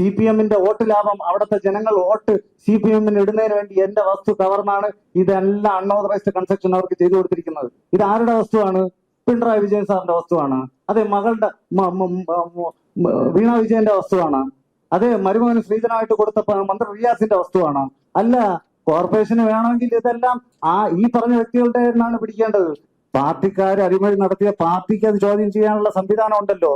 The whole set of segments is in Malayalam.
സി പി എമ്മിന്റെ വോട്ട് ലാഭം അവിടുത്തെ ജനങ്ങൾ വോട്ട് സി പി എമ്മിന് ഇടുന്നതിന് വേണ്ടി എന്റെ വസ്തു കവർന്നാണ് ഇതെല്ലാം അൺഓതറൈസ്ഡ് കൺസ്ട്രക്ഷൻ അവർക്ക് ചെയ്തു കൊടുത്തിരിക്കുന്നത്. ഇത് ആരുടെ വസ്തുവാണ്? പിണറായി വിജയൻ സാറിന്റെ വസ്തുവാണ്. അതെ മകളുടെ വീണ വിജയന്റെ വസ്തുവാണ്. അതെ മരുമകന് ശ്രീധനായിട്ട് കൊടുത്ത മന്ത്രി റിയാസിന്റെ വസ്തുവാണ്. അല്ല കോർപ്പറേഷന് വേണമെങ്കിൽ ഇതെല്ലാം ആ ഈ പറഞ്ഞ വ്യക്തികളുടെ നിന്നാണ് പിടിക്കേണ്ടത്. പാർട്ടിക്കാർ അടിമഴി നടത്തിയ പാർട്ടിക്ക് അത് ചോദ്യം ചെയ്യാനുള്ള സംവിധാനം ഉണ്ടല്ലോ.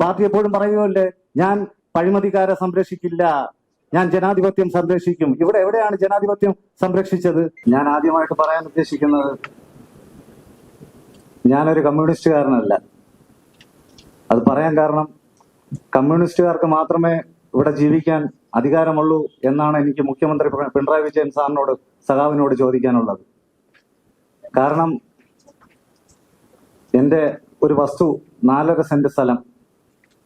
പാർട്ടി എപ്പോഴും പറയുമല്ലേ ഞാൻ പഴിമതിക്കാരെ സംരക്ഷിക്കില്ല. ഞാൻ ജനാധിപത്യം സംരക്ഷിക്കും. ഇവിടെ എവിടെയാണ് ജനാധിപത്യം സംരക്ഷിച്ചത്? ഞാൻ ആദ്യമായിട്ട് പറയാൻ ഉദ്ദേശിക്കുന്നത് ഞാനൊരു കമ്മ്യൂണിസ്റ്റുകാരനല്ല. അത് പറയാൻ കാരണം കമ്മ്യൂണിസ്റ്റുകാർക്ക് മാത്രമേ ഇവിടെ ജീവിക്കാൻ അധികാരമുള്ളൂ എന്നാണ് എനിക്ക് മുഖ്യമന്ത്രി പിണ- പിണറായി വിജയൻ സാറിനോട് സഖാവിനോട് ചോദിക്കാനുള്ളത്. കാരണം എന്റെ ഒരു വസ്തു നാലര സെന്റ് സ്ഥലം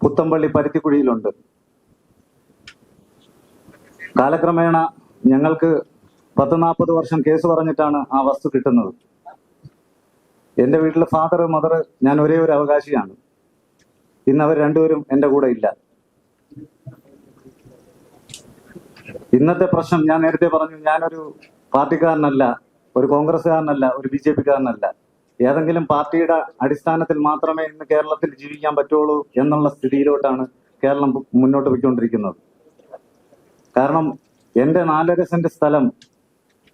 പുത്തമ്പള്ളി പരുത്തിക്കുഴിയിലുണ്ട് കാലക്രമേണ ഞങ്ങൾക്ക് പത്ത് നാൽപ്പത് വർഷം കേസ് പറഞ്ഞിട്ടാണ് ആ വസ്തു കിട്ടുന്നത്. എന്റെ വീട്ടിലെ ഫാദർ മദർ ഞാൻ ഒരേ ഒരു അവകാശിയാണ്. ഇന്ന് അവർ രണ്ടുപേരും എന്റെ കൂടെ ഇല്ല. ഇന്നത്തെ പ്രശ്നം ഞാൻ നേരത്തെ പറഞ്ഞു ഞാനൊരു പാർട്ടിക്കാരനല്ല ഒരു കോൺഗ്രസ്സുകാരനല്ല ഒരു ബി ജെ പിക്കാരനല്ല. ഏതെങ്കിലും പാർട്ടിയുടെ അടിസ്ഥാനത്തിൽ മാത്രമേ ഇന്ന് കേരളത്തിൽ ജീവിക്കാൻ പറ്റുള്ളൂ എന്നുള്ള സ്ഥിതിയിലോട്ടാണ് കേരളം മുന്നോട്ട് പോയിക്കൊണ്ടിരിക്കുന്നത്. കാരണം എന്റെ നാലര സെന്റ് സ്ഥലം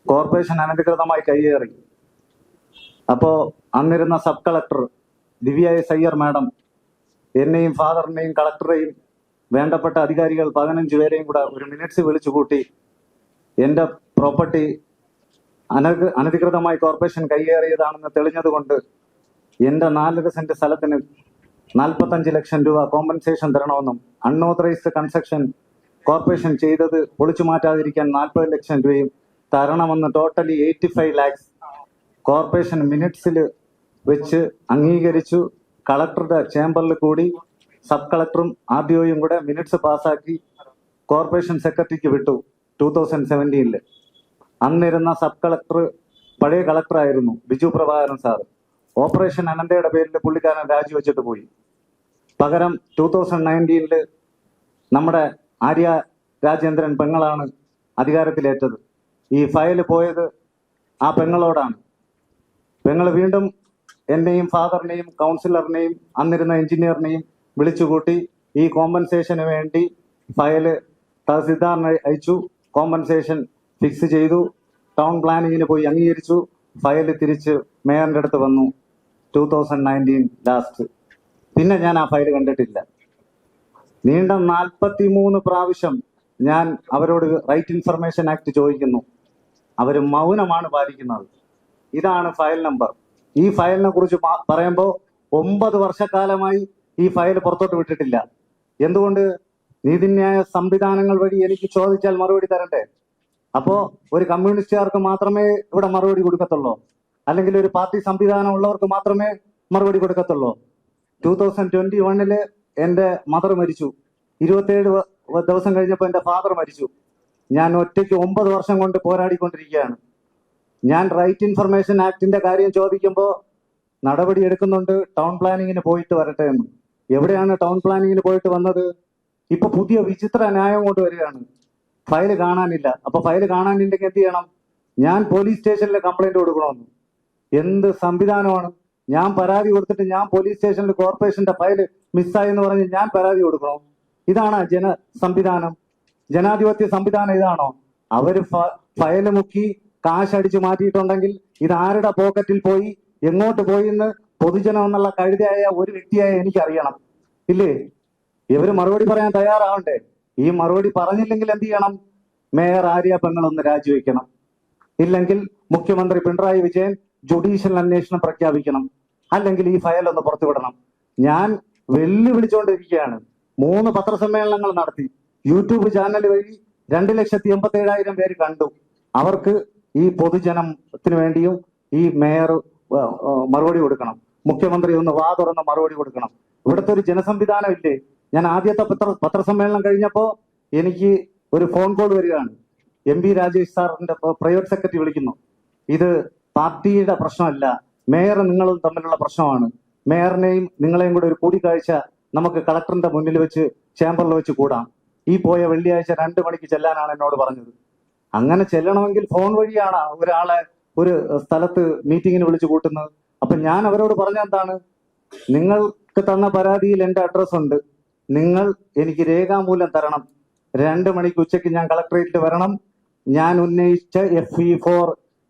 കോർപ്പറേഷൻ അനധികൃതമായി കൈയേറി അപ്പോ അന്നിരുന്ന sub collector Divya S Iyer madam എന്നെയും ഫാദറിനെയും കളക്ടറെയും വേണ്ടപ്പെട്ട അധികാരികൾ പതിനഞ്ച് പേരെയും കൂടെ ഒരു മിനിറ്റ്സ് വിളിച്ചു കൂട്ടി എന്റെ പ്രോപ്പർട്ടി അനധി അനധികൃതമായി കോർപ്പറേഷൻ കൈയേറിയതാണെന്ന് തെളിഞ്ഞതുകൊണ്ട് എന്റെ നാലര സെന്റ് സ്ഥലത്തിന് നാൽപ്പത്തഞ്ച് ലക്ഷം രൂപ കോമ്പൻസേഷൻ തരണമെന്നും അൺഓതറൈസ്ഡ് കൺസ്ട്രക്ഷൻ കോർപ്പറേഷൻ ചെയ്തത് പൊളിച്ചു മാറ്റാതിരിക്കാൻ നാൽപ്പത് ലക്ഷം രൂപയും തരണമെന്ന് totally eighty five lakhs corporation മിനിറ്റ്സിൽ വെച്ച് അംഗീകരിച്ചു. കളക്ടറുടെ ചേംബറിൽ കൂടി സബ് കളക്ടറും ആർ ഡി ഒയും കൂടെ മിനിറ്റ്സ് പാസ്സാക്കി കോർപ്പറേഷൻ സെക്രട്ടറിക്ക് വിട്ടു ടൂ തൗസൻഡ് സെവന്റീനിൽ അന്നിരുന്ന സബ് കളക്ടർ പഴയ കളക്ടറായിരുന്നു ബിജു പ്രഭാകരൻ സാർ ഓപ്പറേഷൻ അനന്തയുടെ പേരിൽ പുള്ളിക്കാരൻ രാജിവെച്ചിട്ട് പോയി. പകരം ടൂ തൗസൻഡ് നമ്മുടെ ആര്യ രാജേന്ദ്രൻ പെങ്ങളാണ് അധികാരത്തിലേറ്റത്. ഈ ഫയൽ പോയത് ആ പെങ്ങളോടാണ്. പെങ്ങൾ വീണ്ടും എന്നെയും ഫാദറിനെയും കൗൺസിലറിനെയും അന്നിരുന്ന എഞ്ചിനീയറിനെയും വിളിച്ചുകൂട്ടി ഈ കോമ്പൻസേഷന് വേണ്ടി ഫയൽ തഹസിൽദാറിന് അയച്ചു കോമ്പൻസേഷൻ ഫിക്സ് ചെയ്തു ടൗൺ പ്ലാനിങ്ങിന് പോയി അംഗീകരിച്ചു ഫയൽ തിരിച്ച് മേയറിന്റെ അടുത്ത് വന്നു. Two thousand nineteen last. പിന്നെ ഞാൻ ആ ഫയൽ കണ്ടിട്ടില്ല. നീണ്ട നാൽപ്പത്തി മൂന്ന് പ്രാവശ്യം ഞാൻ അവരോട് റൈറ്റ് ഇൻഫർമേഷൻ ആക്ട് ചോദിക്കുന്നു. അവർ മൗനമാണ് പാലിക്കുന്നത്. ഇതാണ് ഫയൽ നമ്പർ. ഈ ഫയലിനെ കുറിച്ച് പറയുമ്പോൾ ഒമ്പത് വർഷക്കാലമായി ഈ ഫയൽ പുറത്തോട്ട് വിട്ടിട്ടില്ല. എന്തുകൊണ്ട്? നീതിന്യായ സംവിധാനങ്ങൾ വഴി എനിക്ക് ചോദിച്ചാൽ മറുപടി തരണ്ടേ? അപ്പോ ഒരു കമ്മ്യൂണിസ്റ്റുകാർക്ക് മാത്രമേ ഇവിടെ മറുപടി കൊടുക്കത്തുള്ളൂ. അല്ലെങ്കിൽ ഒരു പാർട്ടി സംവിധാനം ഉള്ളവർക്ക് മാത്രമേ മറുപടി കൊടുക്കത്തുള്ളൂ. ടൂ തൗസൻഡ് ട്വന്റി വണ്ണിൽ എന്റെ മദർ മരിച്ചു. വ- ദിവസം കഴിഞ്ഞപ്പോൾ എന്റെ ഫാദർ മരിച്ചു. ഞാൻ ഒറ്റയ്ക്ക് ഒമ്പത് വർഷം കൊണ്ട് പോരാടിക്കൊണ്ടിരിക്കുകയാണ്. ഞാൻ റൈറ്റ് ഇൻഫർമേഷൻ ആക്ടിന്റെ കാര്യം ചോദിക്കുമ്പോൾ നടപടി എടുക്കുന്നുണ്ട് ടൗൺ പ്ലാനിങ്ങിന് പോയിട്ട് വരട്ടെ എന്ന്. എവിടെയാണ് ടൗൺ പ്ലാനിങ്ങിന് പോയിട്ട് വന്നത്? ഇപ്പൊ പുതിയ വിചിത്ര ന്യായം കൊണ്ട് വരികയാണ്. ഫയൽ കാണാനില്ല. അപ്പൊ ഫയൽ കാണാനില്ലെങ്കിൽ എന്ത് ചെയ്യണം? ഞാൻ പോലീസ് സ്റ്റേഷനിൽ കംപ്ലൈന്റ് കൊടുക്കണമെന്ന്. എന്ത് സംവിധാനമാണ്? ഞാൻ പരാതി കൊടുത്തിട്ട് ഞാൻ പോലീസ് സ്റ്റേഷനിൽ കോർപ്പറേഷന്റെ ഫയൽ മിസ്സായി എന്ന് പറഞ്ഞ് ഞാൻ പരാതി കൊടുക്കണം? ഇതാണ് ജന സംവിധാനം? ജനാധിപത്യ സംവിധാനം ഇതാണോ? അവർ ഫയൽ മുക്കി കാശടിച്ചു മാറ്റിയിട്ടുണ്ടെങ്കിൽ ഇത് ആരുടെ പോക്കറ്റിൽ പോയി? എങ്ങോട്ട് പോയി എന്ന് പൊതുജനം എന്നുള്ള കഴുതയായ ഒരു വ്യക്തിയായ എനിക്കറിയണം. ഇല്ലേ? ഇവർ മറുപടി പറയാൻ തയ്യാറാവണ്ടേ? ഈ മറുപടി പറഞ്ഞില്ലെങ്കിൽ എന്ത് ചെയ്യണം? മേയർ ആര്യ പെങ്ങൾ ഒന്ന് രാജിവെക്കണം. ഇല്ലെങ്കിൽ മുഖ്യമന്ത്രി പിണറായി വിജയൻ ജുഡീഷ്യൽ അന്വേഷണം പ്രഖ്യാപിക്കണം. അല്ലെങ്കിൽ ഈ ഫയൽ ഒന്ന് പുറത്തുവിടണം. ഞാൻ വെല്ലുവിളിച്ചുകൊണ്ടിരിക്കുകയാണ്. മൂന്ന് പത്രസമ്മേളനങ്ങൾ നടത്തി. യൂട്യൂബ് ചാനൽ വഴി രണ്ട് ലക്ഷത്തി എൺപത്തി ഏഴായിരം പേര് കണ്ടു. അവർക്ക് ഈ പൊതുജനത്തിന് വേണ്ടിയും ഈ മേയർ മറുപടി കൊടുക്കണം. മുഖ്യമന്ത്രി ഒന്ന് വാ തുറന്ന് മറുപടി കൊടുക്കണം. ഇവിടുത്തെ ഒരു ജനസംവിധാനം ഇല്ലേ ഞാൻ ആദ്യത്തെ പത്ര പത്രസമ്മേളനം കഴിഞ്ഞപ്പോ എനിക്ക് ഒരു ഫോൺ കോൾ വരികയാണ്. എം പി രാജേഷ് സാറിന്റെ പ്രൈവറ്റ് സെക്രട്ടറി വിളിക്കുന്നു. ഇത് പാർട്ടിയുടെ പ്രശ്നമല്ല. മേയർ നിങ്ങളും തമ്മിലുള്ള പ്രശ്നമാണ്. മേയറിനെയും നിങ്ങളെയും കൂടെ ഒരു കൂടിക്കാഴ്ച നമുക്ക് കളക്ടറിന്റെ മുന്നിൽ വെച്ച് ചേംബറിൽ വെച്ച് കൂടാം. ഈ പോയ വെള്ളിയാഴ്ച രണ്ട് മണിക്ക് ചെല്ലാനാണ് എന്നോട് പറഞ്ഞത്. അങ്ങനെ ചെല്ലണമെങ്കിൽ ഫോൺ വഴിയാണ് ഒരാളെ ഒരു സ്ഥലത്ത് മീറ്റിങ്ങിന് വിളിച്ചു കൂട്ടുന്നത്. അപ്പൊ ഞാൻ അവരോട് പറഞ്ഞ എന്താണ്? നിങ്ങൾക്ക് തന്ന പരാതിയിൽ എന്റെ അഡ്രസ് ഉണ്ട്. നിങ്ങൾ എനിക്ക് രേഖാമൂലം തരണം. രണ്ട് മണിക്ക് ഉച്ചയ്ക്ക് ഞാൻ കളക്ടറേറ്റിൽ വരണം. ഞാൻ ഉന്നയിച്ച F E four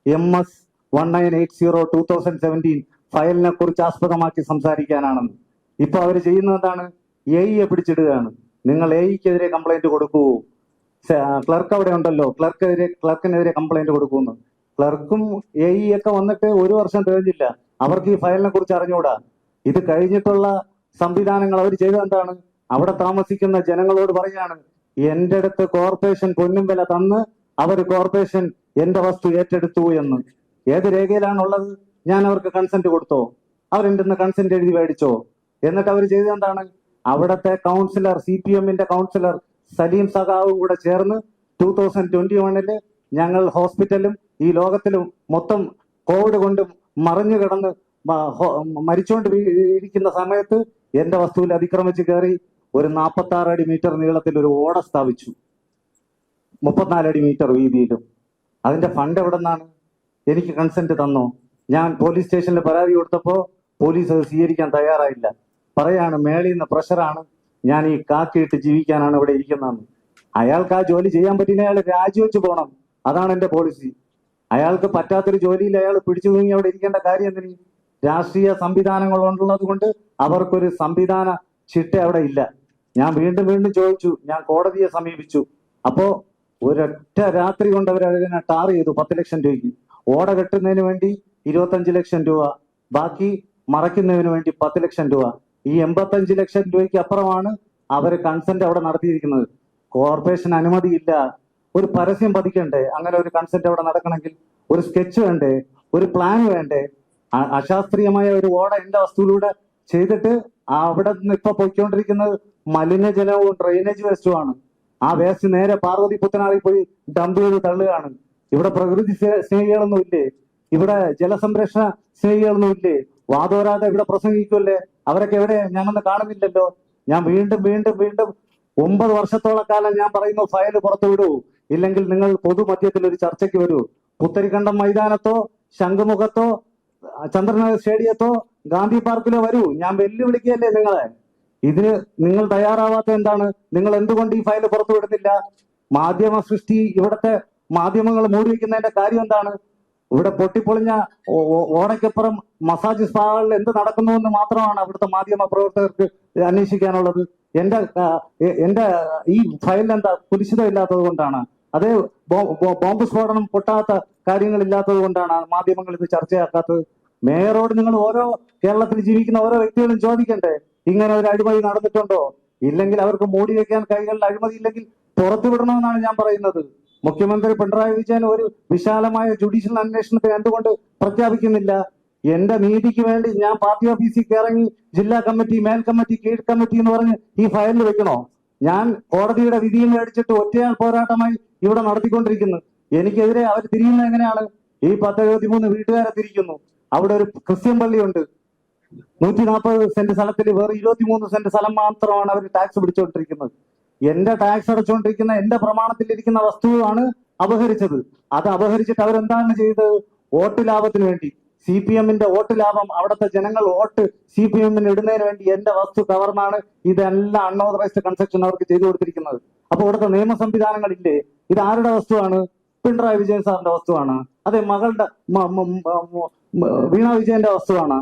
M S one nine eight zero two thousand seventeen ഫയലിനെ കുറിച്ച് ആസ്പദമാക്കി സംസാരിക്കാനാണെന്ന്. ഇപ്പൊ അവർ ചെയ്യുന്നത് എന്താണ്? എ ഐയെ പിടിച്ചിടുകയാണ്. നിങ്ങൾ എ ഐക്കെതിരെ കംപ്ലൈന്റ് കൊടുക്കൂ. ക്ലർക്ക് അവിടെ ഉണ്ടല്ലോ. ക്ലർക്കെതിരെ ക്ലർക്കിനെതിരെ കംപ്ലൈന്റ് കൊടുക്കുന്നു. ക്ലർക്കും എ ഇ ഒക്കെ വന്നിട്ട് ഒരു വർഷം തികഞ്ഞില്ല. അവർക്ക് ഈ ഫയലിനെ കുറിച്ച് അറിഞ്ഞുകൂടാ ഇത് കഴിഞ്ഞിട്ടുള്ള സംവിധാനങ്ങൾ അവർ ചെയ്തത് എന്താണ്? അവിടെ താമസിക്കുന്ന ജനങ്ങളോട് പറയാണ് എന്റെ അടുത്ത് കോർപ്പറേഷൻ പൊന്നും വില തന്ന് അവർ കോർപ്പറേഷൻ എന്റെ വസ്തു ഏറ്റെടുത്തു എന്ന്. ഏത് രേഖയിലാണുള്ളത്? ഞാൻ അവർക്ക് കൺസെന്റ് കൊടുത്തോ? അവരെന്റെ കൺസെന്റ് എഴുതി മേടിച്ചോ? എന്നിട്ട് അവർ ചെയ്തത് എന്താണ്? അവിടത്തെ കൗൺസിലർ സി പി എമ്മിന്റെ കൗൺസിലർ സലീം സഖാവും കൂടെ ചേർന്ന് ടൂ തൗസൻഡ് ട്വന്റി വണ്ണിൽ ഞങ്ങൾ ഹോസ്പിറ്റലും ഈ ലോകത്തിലും മൊത്തം കോവിഡ് കൊണ്ടും മറിഞ്ഞു കിടന്ന് മരിച്ചുകൊണ്ട് ഇരിക്കുന്ന സമയത്ത് എന്റെ വസ്തുവിൽ അതിക്രമിച്ച് കയറി ഒരു നാൽപ്പത്തി ആറ് അടി മീറ്റർ നീളത്തിൽ ഒരു ഓട സ്ഥാപിച്ചു. മുപ്പത്തിനാല് അടി മീറ്റർ വീതിയിലും. അതിന്റെ ഫണ്ട് എവിടെ നിന്നാണ് എനിക്ക് കൺസെന്റ് തന്നോ? ഞാൻ പോലീസ് സ്റ്റേഷനിൽ പരാതി കൊടുത്തപ്പോ പോലീസ് അത് സ്വീകരിക്കാൻ തയ്യാറായില്ല. പറയാണ് മേളിൽ നിന്ന് പ്രഷറാണ് ഞാൻ ഈ കാക്കിയിട്ട് ജീവിക്കാനാണ് ഇവിടെ ഇരിക്കുന്നതെന്ന്. അയാൾക്ക് ആ ജോലി ചെയ്യാൻ പറ്റില്ല അയാൾ രാജിവെച്ച് പോകണം അതാണ് എന്റെ പോളിസി അയാൾക്ക് പറ്റാത്തൊരു ജോലിയിൽ അയാൾ പിടിച്ചു തൂങ്ങി അവിടെ ഇരിക്കേണ്ട കാര്യം എന്തിനും? രാഷ്ട്രീയ സംവിധാനങ്ങൾ ഉള്ളത് കൊണ്ട് അവർക്കൊരു സംവിധാന ചിട്ട അവിടെ ഇല്ല. ഞാൻ വീണ്ടും വീണ്ടും ചോദിച്ചു ഞാൻ കോടതിയെ സമീപിച്ചു. അപ്പോ ഒരൊറ്റ രാത്രി കൊണ്ട് അവർ അതിനെ ടാർ ചെയ്തു പത്ത് ലക്ഷം രൂപയ്ക്ക്. ഓട കെട്ടുന്നതിന് വേണ്ടി ഇരുപത്തഞ്ച് ലക്ഷം രൂപ. ബാക്കി മറയ്ക്കുന്നതിന് വേണ്ടി പത്ത് ലക്ഷം രൂപ. ഈ എൺപത്തഞ്ച് ലക്ഷം രൂപയ്ക്ക് അപ്പുറമാണ് അവർ കൺസെന്റ് അവിടെ നടത്തിയിരിക്കുന്നത്. കോർപ്പറേഷൻ അനുമതിയില്ല ഒരു പരസ്യം പതിക്കണ്ടേ? അങ്ങനെ ഒരു കൺസെന്റ് അവിടെ നടക്കണമെങ്കിൽ ഒരു സ്കെച്ച് വേണ്ടേ? ഒരു പ്ലാൻ വേണ്ടേ? അശാസ്ത്രീയമായ ഒരു ഓട എന്റെ വസ്തുവിലൂടെ ചെയ്തിട്ട് അവിടെ നിന്ന് ഇപ്പൊ പൊയ്ക്കൊണ്ടിരിക്കുന്നത് മലിനജലവും ഡ്രെയിനേജ് വേസ്റ്റുമാണ് ആ വേസ്റ്റ് നേരെ പാർവതി പുത്തനാറിൽ പോയി ഡംപ് ചെയ്ത് തള്ളുകയാണ്. ഇവിടെ പ്രകൃതി സ്നേ- സ്നേഹികളൊന്നും ഇല്ലേ? ഇവിടെ ജലസംരക്ഷണ സ്നേഹികളൊന്നുമില്ലേ? വാതോരാതെ ഇവിടെ പ്രസംഗിക്കുമല്ലേ അവരൊക്കെ എവിടെ? ഞാനൊന്ന് കാണുന്നില്ലല്ലോ. ഞാൻ വീണ്ടും വീണ്ടും വീണ്ടും ഒമ്പത് വർഷത്തോളം കാലം ഞാൻ പറയുന്നു ഫയൽ പുറത്തു വിടൂ. ഇല്ലെങ്കിൽ നിങ്ങൾ പൊതുമധ്യത്തിൽ ഒരു ചർച്ചയ്ക്ക് വരൂ. പുത്തരിക്കണ്ടം മൈതാനത്തോ ശംഖുമുഖത്തോ ചന്ദ്രനഗർ സ്റ്റേഡിയത്തോ ഗാന്ധി പാർക്കിലോ വരൂ. ഞാൻ വെല്ലുവിളിക്കുകയല്ലേ നിങ്ങളെ? ഇതിന് നിങ്ങൾ തയ്യാറാവാത്ത എന്താണ്? നിങ്ങൾ എന്തുകൊണ്ട് ഈ ഫയൽ പുറത്തു വിടുന്നില്ല? മാധ്യമ സൃഷ്ടി ഇവിടുത്തെ മാധ്യമങ്ങൾ മൂടി വയ്ക്കുന്നതിന്റെ കാര്യം എന്താണ്? ഇവിടെ പൊട്ടിപ്പൊളിഞ്ഞ ഓ- ഓ- ഓടയ്ക്കപ്പുറം മസാജ് സ്പാകളിൽ എന്ത് നടക്കുന്നു എന്ന് മാത്രമാണ് അവിടുത്തെ മാധ്യമ പ്രവർത്തകർക്ക് അന്വേഷിക്കാനുള്ളത്. എന്റെ എന്റെ ഈ ഫയലിൽ എന്താ കുരിശിതമില്ലാത്തത് കൊണ്ടാണ്. അതേ ബോംബ് സ്ഫോടനം പൊട്ടാത്ത കാര്യങ്ങളില്ലാത്തത് കൊണ്ടാണ് മാധ്യമങ്ങൾ ഇത് ചർച്ചയാക്കാത്തത്. മേയറോട് നിങ്ങൾ ഓരോ കേരളത്തിൽ ജീവിക്കുന്ന ഓരോ വ്യക്തികളും ചോദിക്കണ്ടേ? ഇങ്ങനെ ഒരു അഴിമതി നടന്നിട്ടുണ്ടോ? ഇല്ലെങ്കിൽ അവർക്ക് മൂടി വെക്കാൻ കൈകളിൽ അഴിമതി ഇല്ലെങ്കിൽ പുറത്തുവിടണമെന്നാണ് ഞാൻ പറയുന്നത്. മുഖ്യമന്ത്രി പിണറായി വിജയൻ ഒരു വിശാലമായ ജുഡീഷ്യൽ അന്വേഷണത്തെ എന്തുകൊണ്ട് പ്രഖ്യാപിക്കുന്നില്ല? എന്റെ നീതിക്ക് വേണ്ടി ഞാൻ പാർട്ടി ഓഫീസിൽ കയറങ്ങി ജില്ലാ കമ്മിറ്റി മേൽ കമ്മിറ്റി കീഴ് കമ്മിറ്റി എന്ന് പറഞ്ഞ് ഈ ഫയലിൽ വെക്കണോ? ഞാൻ കോടതിയുടെ വിധിയും മേടിച്ചിട്ട് ഒറ്റയാൾ പോരാട്ടമായി ഇവിടെ നടത്തിക്കൊണ്ടിരിക്കുന്നു. എനിക്കെതിരെ അവർ തിരിയുന്നത് എങ്ങനെയാണ്? ഈ പത്ത് എഴുപത്തിമൂന്ന് വീട്ടുകാരെ തിരിക്കുന്നു. അവിടെ ഒരു ക്രിസ്ത്യൻ പള്ളിയുണ്ട്. നൂറ്റി നാൽപ്പത് സെന്റ് സ്ഥലത്തിൽ വേറെ ഇരുപത്തിമൂന്ന് സെന്റ് സ്ഥലം മാത്രമാണ് അവർ ടാക്സ് പിടിച്ചുകൊണ്ടിരിക്കുന്നത്. എന്റെ ടാക്സ് അടച്ചുകൊണ്ടിരിക്കുന്ന എന്റെ പ്രമാണത്തിൽ ഇരിക്കുന്ന വസ്തുവാണ് അപഹരിച്ചത്. അത് അപഹരിച്ചിട്ട് അവരെന്താണ് ചെയ്തത് വോട്ട് ലാഭത്തിന് വേണ്ടി. സി പി എമ്മിന്റെ വോട്ട് ലാഭം അവിടുത്തെ ജനങ്ങൾ വോട്ട് സി പി എമ്മിന് ഇടുന്നതിന് വേണ്ടി എന്റെ വസ്തു കവർന്നാണ് ഇതെല്ലാം അൺഓതറൈസ്ഡ് കൺസ്ട്രക്ഷൻ അവർക്ക് ചെയ്തു കൊടുത്തിരിക്കുന്നത്. അപ്പൊ ഇവിടുത്തെ നിയമ സംവിധാനങ്ങളില്ലേ? ഇത് ആരുടെ വസ്തുവാണ്? പിണറായി വിജയൻ സാറിന്റെ വസ്തുവാണ്. അതെ മകളുടെ വീണ വിജയന്റെ വസ്തുവാണ്.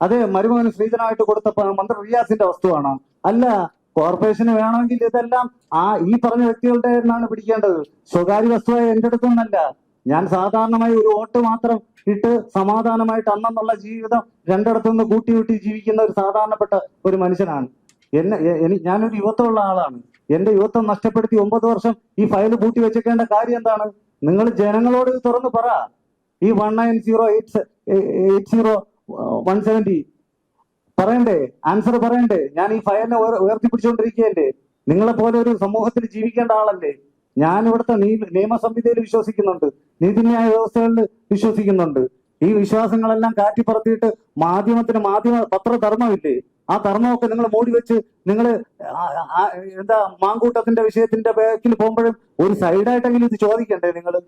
അതെ മരുമകന് ശ്രീധനായിട്ട് കൊടുത്ത മന്ത്രി റിയാസിന്റെ വസ്തുവാണ്. അല്ല കോർപ്പറേഷന് വേണമെങ്കിൽ ഇതെല്ലാം ആ ഈ പറഞ്ഞ വ്യക്തികളുടെ നിന്നാണ് പിടിക്കേണ്ടത്. സ്വകാര്യ വസ്തുവായ എന്റെ അടുത്തൊന്നല്ല. ഞാൻ സാധാരണമായി ഒരു വോട്ട് മാത്രം ഇട്ട് സമാധാനമായിട്ട് അന്നെന്നുള്ള ജീവിതം രണ്ടിടത്തുനിന്ന് കൂട്ടി കൂട്ടി ജീവിക്കുന്ന ഒരു സാധാരണപ്പെട്ട ഒരു മനുഷ്യനാണ്. എന്നെ ഞാനൊരു യുവത്വമുള്ള ആളാണ്. എന്റെ യുവത്വം നഷ്ടപ്പെടുത്തി ഒമ്പത് വർഷം ഈ ഫയൽ കൂട്ടി വെച്ചേക്കേണ്ട കാര്യം എന്താണ്? നിങ്ങൾ ജനങ്ങളോട് തുറന്നു പറ. ഈ one nine zero eight eight zero one seventy പറയണ്ടേ? ആൻസർ പറയണ്ടേ? ഞാൻ ഈ ഫയലിനെ ഉയർ- ഉയർത്തിപ്പിടിച്ചുകൊണ്ടിരിക്കുകയല്ലേ? നിങ്ങളെ പോലെ ഒരു സമൂഹത്തിൽ ജീവിക്കേണ്ട ആളല്ലേ? ഞാൻ ഇവിടുത്തെ നിയമസംഹിതയിൽ നിയമ സംഹിതയിൽ വിശ്വസിക്കുന്നുണ്ട്. നീതിന്യായ വ്യവസ്ഥകളിൽ വിശ്വസിക്കുന്നുണ്ട്. ഈ വിശ്വാസങ്ങളെല്ലാം കാറ്റിപ്പറത്തിയിട്ട് മാധ്യമത്തിന് മാധ്യമ പത്രധർമ്മമില്ലേ? ആ ധർമ്മമൊക്കെ നിങ്ങൾ മൂടി വെച്ച് നിങ്ങൾ എന്താ മാങ്കൂട്ടത്തിന്റെ വിഷയത്തിന്റെ ബാക്കിൽ പോകുമ്പോഴും ഒരു സൈഡായിട്ടെങ്കിലും ഇത് ചോദിക്കണ്ടേ നിങ്ങൾ?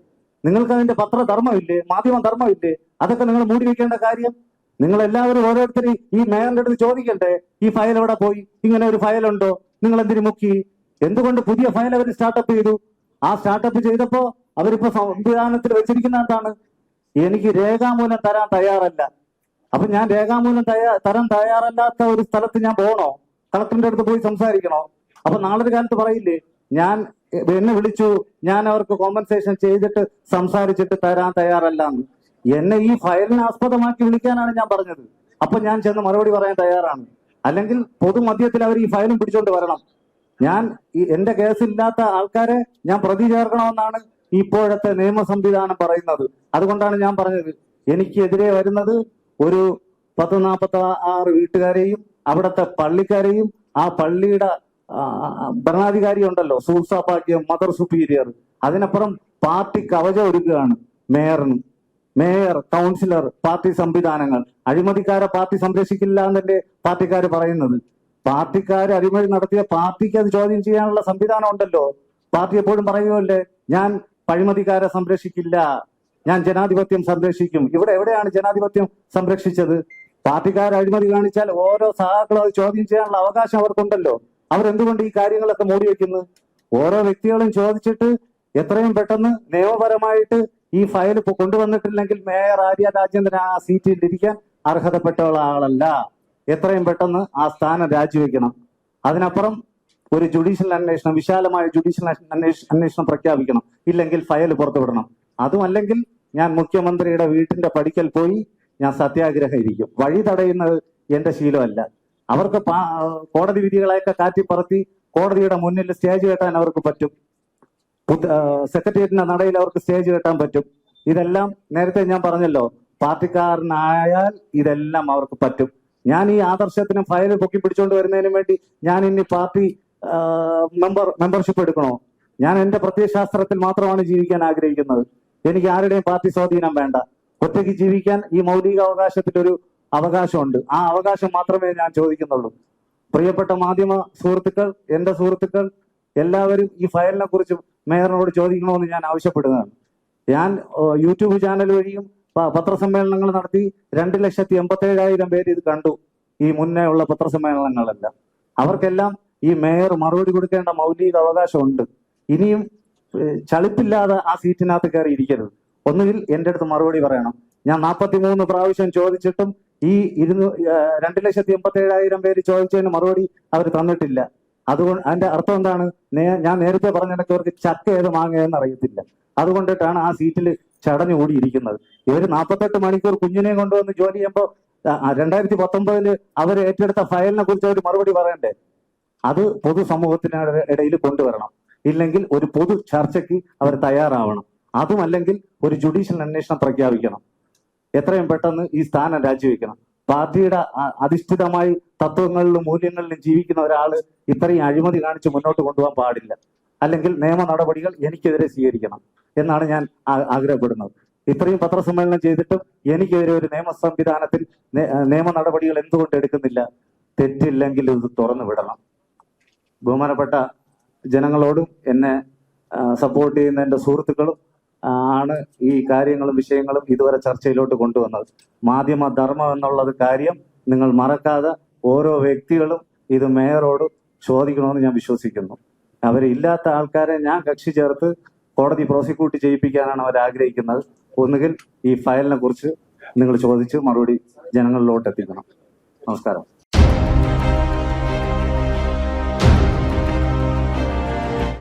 നിങ്ങൾക്ക് അതിന്റെ പത്രധർമ്മമില്ലേ? മാധ്യമ ധർമ്മമില്ലേ അതൊക്കെ നിങ്ങൾ മൂടി വെക്കേണ്ട കാര്യം? നിങ്ങൾ എല്ലാവരും ഓരോരുത്തരും ഈ മേയറിന്റെ അടുത്ത് ചോദിക്കണ്ടേ? ഈ ഫയൽ എവിടെ പോയി? ഇങ്ങനെ ഒരു ഫയൽ ഉണ്ടോ? നിങ്ങൾ എന്തിനു മുക്കി? എന്തുകൊണ്ട് പുതിയ ഫയൽ അവർ സ്റ്റാർട്ടപ്പ് ചെയ്തു? ആ സ്റ്റാർട്ടപ്പ് ചെയ്തപ്പോ അവരിപ്പോ സംവിധാനത്തിൽ വെച്ചിരിക്കുന്ന എന്താണ്? എനിക്ക് രേഖാമൂലം തരാൻ തയ്യാറല്ല. അപ്പൊ ഞാൻ രേഖാമൂലം തയ്യാ തരാൻ തയ്യാറല്ലാത്ത ഒരു സ്ഥലത്ത് ഞാൻ പോകണോ കളക്ടറിന്റെ അടുത്ത് പോയി സംസാരിക്കണോ? അപ്പൊ നാളെ കാലത്ത് പറയില്ലേ ഞാൻ എന്നെ വിളിച്ചു ഞാൻ അവർക്ക് കോമ്പൻസേഷൻ ചെയ്തിട്ട് സംസാരിച്ചിട്ട് തരാൻ തയ്യാറല്ല എന്നെ ഈ ഫയലിനെ ആസ്പദമാക്കി വിളിക്കാനാണ് ഞാൻ പറഞ്ഞത്. അപ്പൊ ഞാൻ ചെന്ന് മറുപടി പറയാൻ തയ്യാറാണ്. അല്ലെങ്കിൽ പൊതുമധ്യത്തിൽ അവർ ഈ ഫയലും പിടിച്ചോണ്ട് വരണം. ഞാൻ ഈ എന്റെ കേസില്ലാത്ത ആൾക്കാരെ ഞാൻ പ്രതി ചേർക്കണമെന്നാണ് ഇപ്പോഴത്തെ നിയമ സംവിധാനം പറയുന്നത്. അതുകൊണ്ടാണ് ഞാൻ പറഞ്ഞത്. എനിക്കെതിരെ വരുന്നത് ഒരു പത്ത് നാൽപ്പത്തി ആറ് വീട്ടുകാരെയും അവിടുത്തെ പള്ളിക്കാരെയും ആ പള്ളിയുടെ ഭരണാധികാരി ഉണ്ടല്ലോ സൂസാപാക്യം മദർ സുപ്പീരിയർ. അതിനപ്പുറം പാർട്ടി കവചം ഒരുക്കുകയാണ് മേയറിനും. മേയർ കൗൺസിലർ പാർട്ടി സംവിധാനങ്ങൾ. അഴിമതിക്കാരെ പാർട്ടി സംരക്ഷിക്കില്ല എന്നല്ലേ പാർട്ടിക്കാർ പറയുന്നത്? പാർട്ടിക്കാർ അഴിമതി നടത്തിയ പാർട്ടിക്ക് അത് ചോദ്യം ചെയ്യാനുള്ള സംവിധാനം ഉണ്ടല്ലോ. പാർട്ടി എപ്പോഴും പറയുമല്ലേ ഞാൻ അഴിമതിക്കാരെ സംരക്ഷിക്കില്ല. ഞാൻ ജനാധിപത്യം സംരക്ഷിക്കും. ഇവിടെ എവിടെയാണ് ജനാധിപത്യം സംരക്ഷിച്ചത്? പാർട്ടിക്കാർ അഴിമതി കാണിച്ചാൽ ഓരോ സഹാക്കളും അത് ചോദ്യം ചെയ്യാനുള്ള അവകാശം അവർക്കുണ്ടല്ലോ. അവരെന്തുകൊണ്ട് ഈ കാര്യങ്ങളൊക്കെ മൂടി വെക്കുന്നു ഓരോ വ്യക്തികളും ചോദിച്ചിട്ട് എത്രയും പെട്ടെന്ന് നിയമപരമായിട്ട് ഈ ഫയൽ ഇപ്പോൾ കൊണ്ടുവന്നിട്ടില്ലെങ്കിൽ മേയർ ആര്യ രാജേന്ദ്രൻ ആ സീറ്റിൽ ഇരിക്കാൻ അർഹതപ്പെട്ട ആളല്ല. എത്രയും പെട്ടെന്ന് ആ സ്ഥാനം രാജിവെക്കണം. അതിനപ്പുറം ഒരു ജുഡീഷ്യൽ അന്വേഷണം വിശാലമായ ജുഡീഷ്യൽ അന്വേഷ- അന്വേഷണം പ്രഖ്യാപിക്കണം. ഇല്ലെങ്കിൽ ഫയൽ പുറത്തുവിടണം. അതുമല്ലെങ്കിൽ ഞാൻ മുഖ്യമന്ത്രിയുടെ വീട്ടിന്റെ പടിക്കൽ പോയി ഞാൻ സത്യാഗ്രഹം ഇരിക്കും വഴി തടയുന്നത് എന്റെ ശീലമല്ല. അവർക്ക് കോടതി വിധികളെയൊക്കെ കാറ്റിപ്പറത്തി കോടതിയുടെ മുന്നിൽ സ്റ്റേജ് കെട്ടാൻ അവർക്ക് പറ്റും. സെക്രട്ടേറിയറ്റിന്റെ നടയിൽ അവർക്ക് സ്റ്റേജ് കെട്ടാൻ പറ്റും. ഇതെല്ലാം നേരത്തെ ഞാൻ പറഞ്ഞല്ലോ പാർട്ടിക്കാരനായാൽ ഇതെല്ലാം അവർക്ക് പറ്റും. ഞാൻ ഈ ആദർശത്തിന് ഫയൽ പൊക്കി പിടിച്ചുകൊണ്ട് വരുന്നതിന് വേണ്ടി ഞാൻ ഇനി പാർട്ടി മെമ്പർ മെമ്പർഷിപ്പ് എടുക്കണോ? ഞാൻ എന്റെ പ്രത്യയശാസ്ത്രത്തിൽ മാത്രമാണ് ജീവിക്കാൻ ആഗ്രഹിക്കുന്നത്. എനിക്ക് ആരുടെയും പാർട്ടി സ്വാധീനം വേണ്ട. ഒറ്റയ്ക്ക് ജീവിക്കാൻ ഈ മൗലിക അവകാശത്തിൽ ഒരു അവകാശമുണ്ട്. ആ അവകാശം മാത്രമേ ഞാൻ ചോദിക്കുന്നുള്ളൂ. പ്രിയപ്പെട്ട മാധ്യമ സുഹൃത്തുക്കൾ എന്റെ സുഹൃത്തുക്കൾ എല്ലാവരും ഈ ഫയലിനെ കുറിച്ച് മേയറിനോട് ചോദിക്കണമെന്ന് ഞാൻ ആവശ്യപ്പെടുന്നതാണ്. ഞാൻ യൂട്യൂബ് ചാനൽ വഴിയും പത്രസമ്മേളനങ്ങൾ നടത്തി രണ്ട് ലക്ഷത്തി എൺപത്തി ഏഴായിരം പേര് ഇത് കണ്ടു. ഈ മുന്നേ ഉള്ള പത്രസമ്മേളനങ്ങളെല്ലാം. അവർക്കെല്ലാം ഈ മേയർ മറുപടി കൊടുക്കേണ്ട മൗലിക അവകാശമുണ്ട്. ഇനിയും ചളിപ്പില്ലാതെ ആ സീറ്റിനകത്ത് കയറി ഇരിക്കരുത്. ഒന്നുകിൽ എന്റെ അടുത്ത് മറുപടി പറയണം. ഞാൻ നാൽപ്പത്തി മൂന്ന് പ്രാവശ്യം ചോദിച്ചിട്ടും ഈ ഇരുന്നൂ രണ്ട് ലക്ഷത്തി എൺപത്തി ഏഴായിരം പേര് ചോദിച്ചതിന് മറുപടി അവർ തന്നിട്ടില്ല. അതുകൊണ്ട് അതിന്റെ അർത്ഥം എന്താണ്? ഞാൻ നേരത്തെ പറഞ്ഞ അവർക്ക് ചക്ക ഏത് മാങ്ങയെന്ന് അറിയത്തില്ല. അതുകൊണ്ടിട്ടാണ് ആ സീറ്റിൽ ചടഞ്ഞു ഓടിയിരിക്കുന്നത്. ഇവർ നാൽപ്പത്തെട്ട് മണിക്കൂർ കുഞ്ഞിനെ കൊണ്ടുവന്ന് ജോലി ചെയ്യുമ്പോൾ രണ്ടായിരത്തി പത്തൊമ്പതിൽ അവർ ഏറ്റെടുത്ത ഫയലിനെ കുറിച്ച് അവർ മറുപടി പറയണ്ടേ? അത് പൊതുസമൂഹത്തിന് ഇടയിൽ കൊണ്ടുവരണം. ഇല്ലെങ്കിൽ ഒരു പൊതു ചർച്ചയ്ക്ക് അവർ തയ്യാറാവണം. അതുമല്ലെങ്കിൽ ഒരു ജുഡീഷ്യൽ അന്വേഷണം പ്രഖ്യാപിക്കണം. എത്രയും പെട്ടെന്ന് ഈ സ്ഥാനം രാജിവെക്കണം. പാർട്ടിയുടെ അധിഷ്ഠിതമായി തത്വങ്ങളിലും മൂല്യങ്ങളിലും ജീവിക്കുന്ന ഒരാൾ ഇത്രയും അഴിമതി കാണിച്ച് മുന്നോട്ട് കൊണ്ടുപോകാൻ പാടില്ല. അല്ലെങ്കിൽ നിയമ നടപടികൾ എനിക്കെതിരെ സ്വീകരിക്കണം എന്നാണ് ഞാൻ ആഗ്രഹപ്പെടുന്നത്. ഇത്രയും പത്രസമ്മേളനം ചെയ്തിട്ടും എനിക്കെതിരെ ഒരു നിയമ സംവിധാനത്തിൽ നിയമ നടപടികൾ എന്തുകൊണ്ട് എടുക്കുന്നില്ല? തെറ്റില്ലെങ്കിൽ ഇത് തുറന്നു വിടണം. ബഹുമാനപ്പെട്ട ജനങ്ങളോടും എന്നെ സപ്പോർട്ട് ചെയ്യുന്ന എന്റെ സുഹൃത്തുക്കളും ആണ് ഈ കാര്യങ്ങളും വിഷയങ്ങളും ഇതുവരെ ചർച്ചയിലോട്ട് കൊണ്ടുവന്നത്. മാധ്യമ ധർമ്മം എന്നുള്ളത് കാര്യം നിങ്ങൾ മറക്കാതെ ഓരോ വ്യക്തികളും ഇത് മേയറോട് ചോദിക്കണമെന്ന് ഞാൻ വിശ്വസിക്കുന്നു. അവരില്ലാത്ത ആൾക്കാരെ ഞാൻ കക്ഷി ചേർത്ത് കോടതി പ്രോസിക്യൂട്ട് ചെയ്യിപ്പിക്കാനാണ് അവർ ആഗ്രഹിക്കുന്നത്. ഒന്നുകിൽ ഈ ഫയലിനെ കുറിച്ച് നിങ്ങൾ ചോദിച്ച് മറുപടി ജനങ്ങളിലോട്ട് എത്തിക്കണം. നമസ്കാരം.